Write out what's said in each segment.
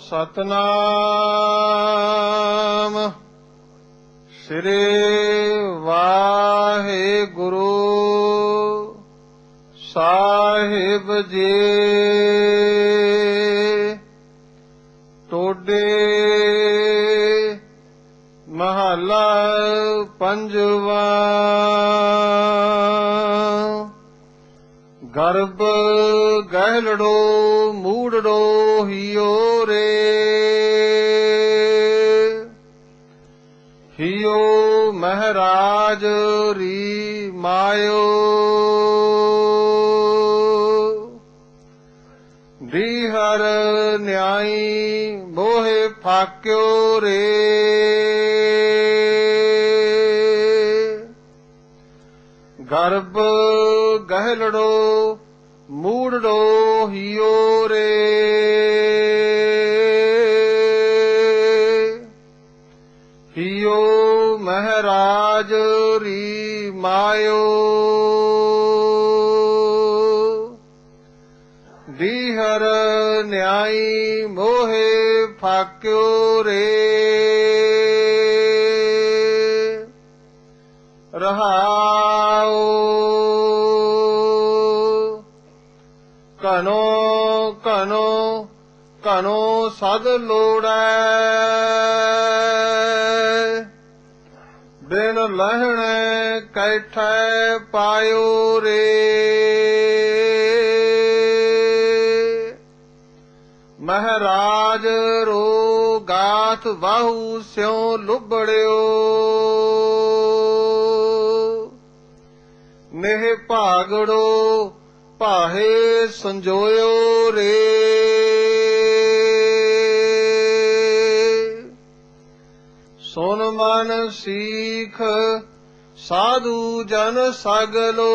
ਸਤਨਾਮ ਸ੍ਰੀ ਵਾਹਿਗੁਰੂ ਸਾਹਿਬ ਜੀ। ਟੋਡੇ ਮਹੱਲਾ ਪੰਜਵਾ ਗਰਬ ਗਹਿਲੜੋ, ਮੂੜੜੋ ਹਿਓ ਰੇ। ਹਿਓ ਮਹਾਰਾਜ ਰੀ ਮਾਇਓ। ਦੀਹਰ ਨਿਆਈ ਮੋਹਿ ਫਾਕਿਓ ਰੇ। ਗਰਭ ਗਹਿਲੜੋ ਮੂੜੜੋ ਹਿਓ ਰੇ। ਹਿਓ ਮਹਾਰਾਜ ਰੀ ਮਾਇਓ। ਦੀਹਰ ਨਿਆਈ ਮੋਹੇ ਫਾਕਿਓ ਰੇ। ਰਹਾਉ ਘਨੋ ਘਨੋ ਘਨੋ ਸਦ ਲੋੜੈ। ਬਿਨ ਲਹਿਣੇ ਕੈਠੈ ਪਾਇਓ ਰੇ। ਮਹਾਰਾਜ ਰੋ ਗਾਥ ਬਾਹੂ ਸਿਉ ਲੁਬੜਿਓ। ਨੇਹ ਭਾਗੜੋ ਭਾਹੇ ਸੰਜੋਇਓ ਰੇ। ਸੁਨ ਮਨ ਸੀਖ ਸਾਧੂ ਜਨ ਸਗਲੋ।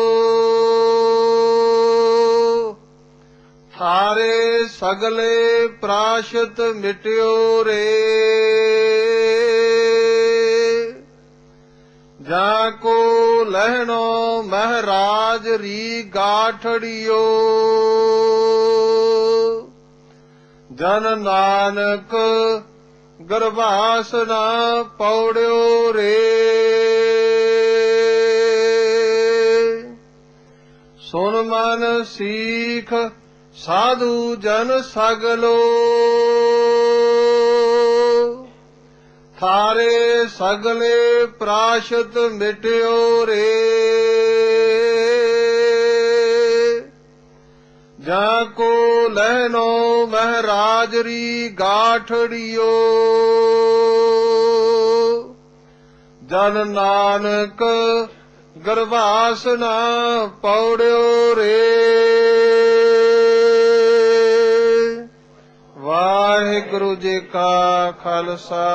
ਥਾਰੇ ਸਗਲੇ ਪ੍ਰਾਸ਼ਤ ਮਿਟਿਓ ਰੇ। ਜਾ ਕੋ ਲਹਿਣੋ ਮਹਾਰਾਜ ਰੀ ਗਾਠੜਿਓ। ਜਨ ਨਾਨਕ ਗਰਭਾਸ ਨਾ ਪੌੜਿਓ ਰੇ। ਸੁਨ ਮਨ ਸੀਖ ਸਾਧੂ ਜਨ ਸਗਲੋ। ਥਾਰੇ ਸਗਲੇ ਪ੍ਰਾਸ਼ਤ ਮਿਟਿਓ ਰੇ। ਜਾ ਕੋ ਲਹਿਨੋ ਮਹਾਰਾਜ ਰੀ ਗਾਠੜਿਓ। ਜਨ ਨਾਨਕ ਗਰਭਾਸਨਾ ਪੌੜਿਓ ਰੇ। ਵਾਹਿਗੁਰੂ ਜੀ ਕਾ ਖਾਲਸਾ।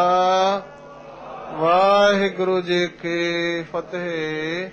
ਵਾਹਿਗੁਰੂ ਜੀ ਕੀ ਫਤਿਹ।